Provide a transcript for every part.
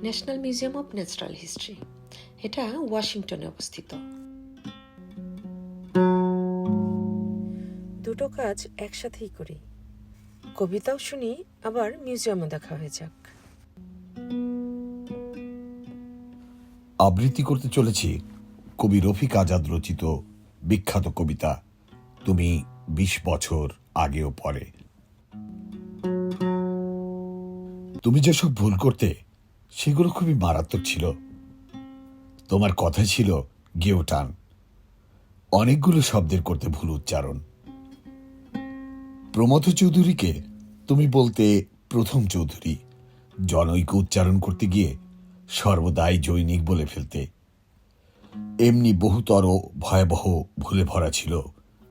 National museum of natural history এটা ওয়াশিংটনে অবস্থিত। দুটো কাজ একসাথেই করি। কবিতাও শুনি আবার মিউজিয়ামও দেখা হয়ে যাক। আবৃত্তি করতে চলেছি কবি রফিক আজাদ রচিত বিখ্যাত কবিতা তুমি বিশ বছর আগেও পরে তুমি যেসব ভুল করতে সেগুলো খুবই মারাত্মক ছিল। তোমার কথা ছিল গেও টান অনেকগুলো শব্দের করতে ভুল উচ্চারণ। প্রমথ চৌধুরীকে তুমি বলতে প্রথম চৌধুরী, জনৈক উচ্চারণ করতে গিয়ে সর্বদাই জৈনিক বলে ফেলতে। এমনি বহুতর ভয়াবহ ভুলে ভরা ছিল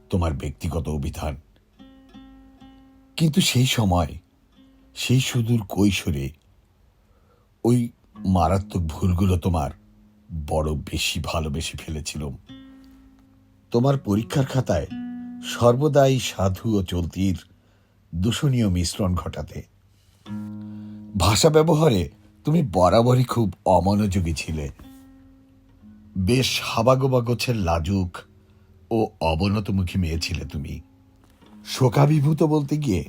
তোমার ব্যক্তিগত অভিধান। কিন্তু সেই সময় সেই সুদূর কৈশোরে ওই মারাত্মক ভুলগুলো তোমার বড় বেশি ভালোবেসে ফেলেছিলাম তোমার পরীক্ষার খাতায় সর্বদাই সাধু ও চলতির দূষণীয় মিশ্রণ ঘটাতে। ভাষা ব্যবহারে তুমি বরাবরই খুব অমনোযোগী ছিলে। বেশ হাবাগোবা গোছের লাজুক ও অবনতমুখী মেয়ে ছিলে তুমি। শোকাভিভূত বলতে গিয়ে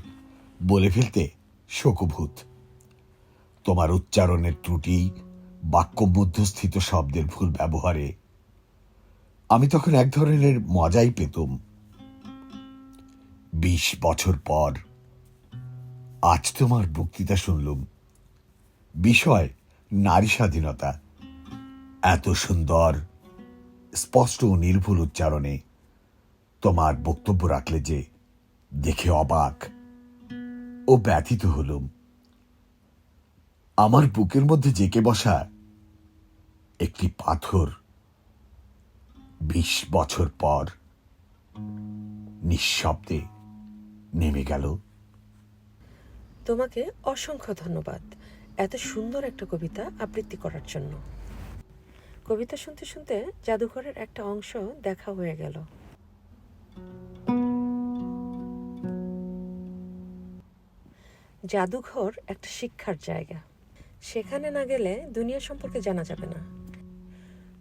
বলে ফেলতে শোকভূত। তোমার উচ্চারণের ত্রুটি বাক্য মধ্যস্থিত শব্দের ভুল ব্যবহারে, আমি তখন এক ধরনের মজাই পেতুম। বিশ বছর পর আজ তোমার বক্তৃতা শুনলুম। বিষয়, নারী স্বাধীনতা। এত সুন্দর, স্পষ্ট ও নির্ভুল উচ্চারণে তোমার বক্তব্য রাখলে যে দেখে অবাক ও ব্যথিত হলুম। আমার বুকের মধ্যে জেকে বসা একটি পাথর বিশ বছর পর নিঃশব্দে নেমে গেল। তোমাকে অসংখ্য ধন্যবাদ এত সুন্দর একটা কবিতা আবৃত্তি করার জন্য। কবিতা শুনতে শুনতে জাদুঘরের একটা অংশ দেখা হয়ে গেল। জাদুঘর একটা শিক্ষার জায়গা। সেখানে না গেলে দুনিয়া সম্পর্কে জানা যাবে না।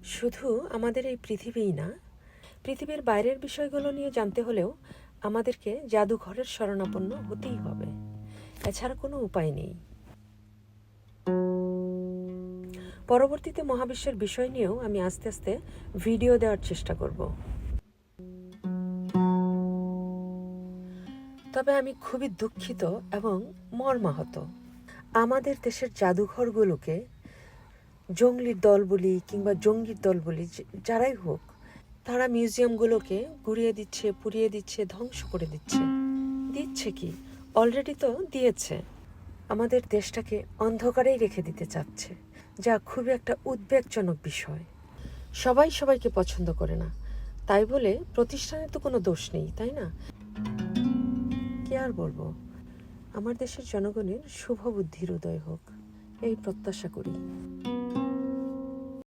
শুধু আমাদের এই পৃথিবীই না, পৃথিবীর বাইরের বিষয়গুলো নিয়ে জানতে হলেও আমাদেরকে জাদুঘরের শরণাপন্ন হতেই হবে। এছাড়া কোনো উপায় নেই। পরবর্তীতে মহাবিশ্বের বিষয় নিয়েও আমি আস্তে আস্তে ভিডিও দেওয়ার চেষ্টা করব। তবে আমি খুবই দুঃখিত এবং মর্মাহত। আমাদের দেশের জাদুঘরগুলোকে জঙ্গলির দল বলি কিংবা জঙ্গির দল বলি যারাই হোক, তারা মিউজিয়ামগুলোকে গুড়িয়ে দিচ্ছে, পুড়িয়ে দিচ্ছে, ধ্বংস করে দিচ্ছে। দিচ্ছে কি? অলরেডি তো দিয়েছে। আমাদের দেশটাকে অন্ধকারেই রেখে দিতে চাচ্ছে, যা খুবই একটা উদ্বেগজনক বিষয়। সবাই সবাইকে পছন্দ করে না। তাই বলে প্রতিষ্ঠানের তো কোনো দোষ নেই, তাই না? কি আর বলব? আমার দেশের জনগণের শুভ বুদ্ধির উদয় হোক এই প্রত্যাশা করি।